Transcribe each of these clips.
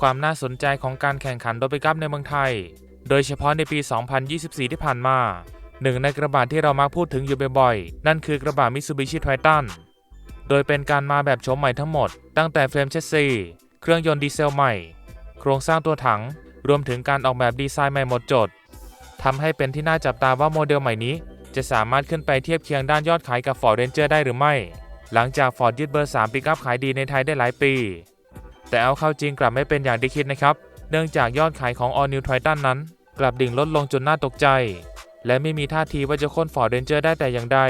ความน่าสนใจของการแข่งขันรถปิกอัพในเมืองไทย โดยเฉพาะในปี 2024 ที่ผ่านมาหนึ่งในกระบะที่เรามักพูดถึงอยู่บ่อยๆ นั่นคือกระบะ Mitsubishi Triton โดยเป็นการมาแบบโฉมใหม่ทั้งหมด ตั้งแต่เฟรมเชสซีเครื่องยนต์ดีเซลใหม่ โครงสร้างตัวถัง รวมถึงการออกแบบดีไซน์ใหม่หมดจดทำให้เป็นที่น่าจับตาว่าโมเดลใหม่นี้ จะสามารถขึ้นไปเทียบเคียงด้านยอดขายกับ Ford Ranger ได้หรือไม่ หลังจาก Ford ยึดเบอร์ 3ปิกอัพขายดีในไทยได้หลายปี แต่เอาเข้าจริงกลับไม่เป็นอย่างที่คิดนะครับ เนื่องจากยอดขายของ All New Triton นั้น กลับดิ่งลดลงจนน่าตกใจ และไม่มีท่าทีว่าจะค่น Ford Ranger ได้แต่อย่างใด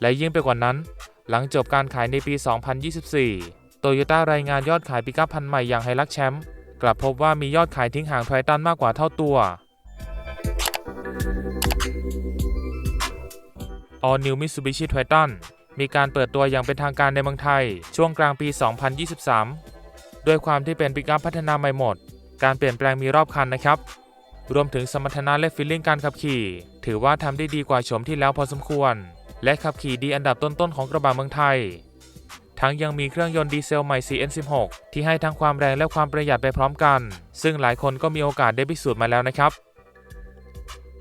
และยิ่งไปกว่านั้น หลังจบการขายในปี 2024 โตโยต้ารายงานยอดขายปิกัพพันใหม่อย่างไฮลักแชมป์กลับพบว่ามียอดขายทิ้งห่างไททันมากกว่าเท่าตัว All New Mitsubishi Triton มีการเปิดตัวอย่างเป็นทางการในเมืองไทย ช่วงกลางปี 2023 ด้วยความที่เป็นปิกอัพพัฒนาใหม่หมด การเปลี่ยนแปลงมีรอบคันนะครับ รวมถึงสมรรถนะและฟีลลิ่งการขับขี่ ถือว่าทำได้ดีกว่าโฉมที่แล้วพอสมควร และขับขี่ดีอันดับต้นๆของกระบะเมืองไทย ทั้งยังมีเครื่องยนต์ดีเซลใหม่ CN16 ที่ให้ทั้งความแรงและความประหยัดไปพร้อมกัน ซึ่งหลายคนก็มีโอกาสได้พิสูจน์มาแล้วนะครับ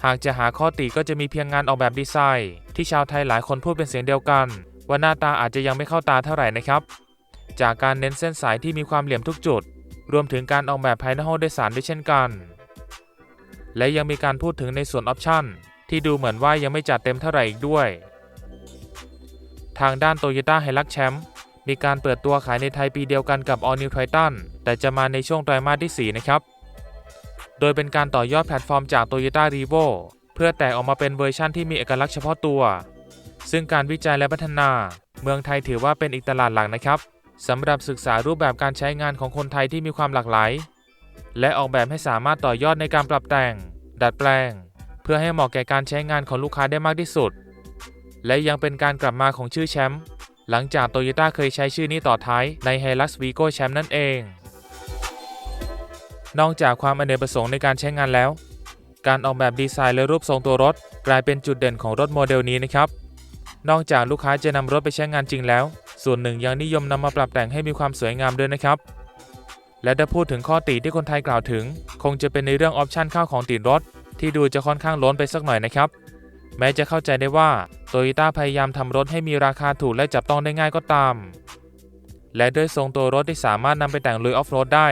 หากจะหาข้อติก็จะมีเพียงงานออกแบบดีไซน์ ที่ชาวไทยหลายคนพูดเป็นเสียงเดียวกัน ว่าหน้าตาอาจจะยังไม่เข้าตาเท่าไหร่นะครับ จากการเน้นเส้นสายที่มีความเหลี่ยมทุกจุด รวมถึงการออกแบบภายในห้องโดยสารด้วยเช่นกัน และยังมีการพูดถึงในส่วนออปชั่นที่ดูเหมือนว่ายังไม่จัดเต็มเท่าไหร่อีกด้วย ทางด้าน Toyota Hilux Champ มีการเปิดตัวขายในไทยปีเดียวกันกับ All New Triton แต่จะมาในช่วงไตรมาสที่ 4 นะครับ โดยเป็นการต่อยอดแพลตฟอร์มจาก Toyota Revo เพื่อแตกออกมาเป็นเวอร์ชั่นที่มีเอกลักษณ์เฉพาะตัว ซึ่งการวิจัยและพัฒนา เมืองไทยถือว่าเป็นอีกตลาดหลักนะครับ สำหรับศึกษารูปแบบการใช้งานของคนไทยที่มีความหลากหลาย และออกแบบให้สามารถต่อยอดในการปรับแต่ง ดัดแปลง เพื่อให้เหมาะแก่การใช้งานของลูกค้าได้มากที่สุด และยังเป็นการกลับมาของชื่อแชมป์หลังจากโตโยต้าเคยใช้ชื่อนี้ต่อท้ายใน Hilux Vigo Champ นั่นเอง นอกจากความอเนกประสงค์ในการใช้งานแล้ว การออกแบบดีไซน์และรูปทรงตัวรถ กลายเป็นจุดเด่นของรถโมเดลนี้นะครับ นอกจากลูกค้าจะนำรถไปใช้งานจริงแล้ว ส่วนหนึ่งยังนิยมนำมาปรับแต่งให้มีความสวยงามด้วยนะครับ และถ้าพูดถึงข้อติที่คนไทยกล่าวถึง คงจะเป็นในเรื่องออปชันข้าวของติดรถ ที่ดูจะค่อนข้างล้นไปสักหน่อยนะครับ แม้จะเข้าใจได้ว่าโตโยต้าพยายามทำรถให้มีราคาถูกและจับต้องได้ง่ายก็ตาม และด้วยทรงตัวรถที่สามารถนำไปแต่งลุยออฟโรดได้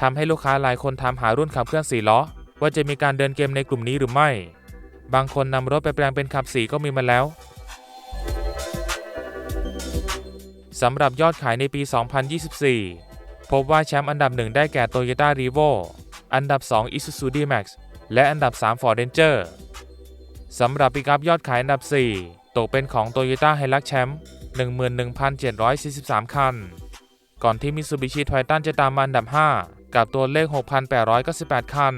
ทำให้ลูกค้าหลายคนถามหารุ่นขับเคลื่อนสี่ล้อว่าจะมีการเดินเกมในกลุ่มนี้หรือไม่ บางคนนำรถไปแปลงเป็นขับสีก็มีมาแล้ว สำหรับยอดขายในปี 2024 พบว่าแชมป์อันดับหนึ่งได้แก่ Toyota r e v o อันดับ 2 Isuzu D-Max และอันดับ 3 Ford Ranger สำหรับปิกัพยอดขายอันดับ 4 ตกเป็นของ Toyota Hilux Champ 11,743 คัน ก่อนที่ Mitsubishi Triton จะตามมาอันดับ 5 กับตัวเลข 6,898 คัน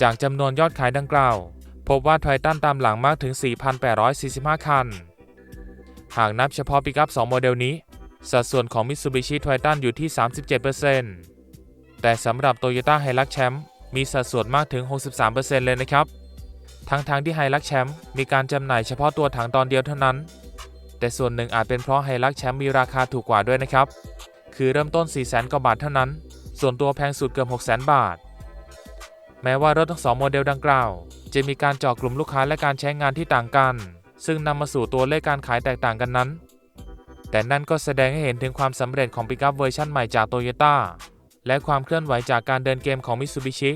จากจำนวนยอดขายดังกล่าว พบว่า Triton ตามหลังมากถึง 4,845 คัน หากนับเฉพาะปิกอัพ 2 โมเดลนี้ สัดส่วนของ Mitsubishi Triton อยู่ที่ 37%แต่สำหรับ Toyota Hilux Champ มีสัดส่วนมากถึง 63%เลยนะครับ ทั้งทางที่ Hilux Champ มีการจำหน่ายเฉพาะตัวถังตอนเดียวเท่านั้น แต่ส่วนหนึ่งอาจเป็นเพราะ Hilux Champ มีราคาถูกกว่าด้วยนะครับ คือเริ่มต้น 400,000กว่าบาทเท่านั้น ส่วนตัวแพงสุดเกือบ600,000บาท แม้ว่ารถทั้งสองโมเดลดังกล่าว จะมีการเจาะกลุ่มลูกค้าและการใช้งานที่ต่างกัน ซึ่งนำมาสู่ตัวเลขการขายแตกต่างกันนั้น แต่นั่นก็แสดงให้เห็นถึงความสำเร็จของปิกัพเวอร์ชันใหม่จากโตโยต้าและความเคลื่อนไหวจากการเดินเกมของมิ t ซูบิชิ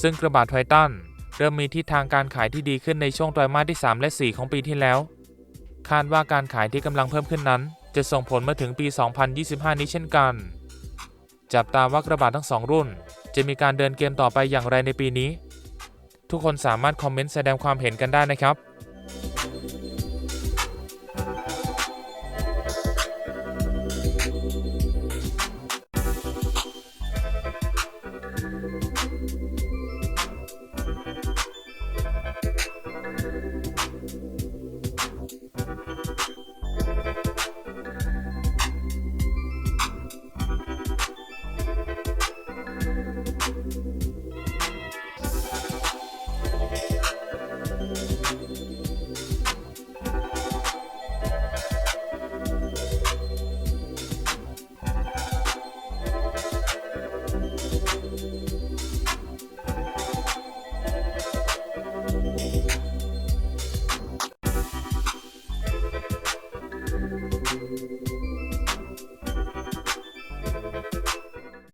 ซึ่งกระบะไททันเริ่มมีทิศทางการขายที่ดีขึ้นในช่วงไตรมาสที่ 3 และ 4 ของปีที่แล้ว คาดว่าการขายที่กำลังเพิ่มขึ้นนั้น จะส่งผลมาถึงปี 2025 นี้เช่นกัน จับตาว่ากระบะทั้งสองรุ่น จะมีการเดินเกมต่อไปอย่างไรในปีนี้ ทุกคนสามารถคอมเมนต์แสดงความเห็นกันได้นะครับ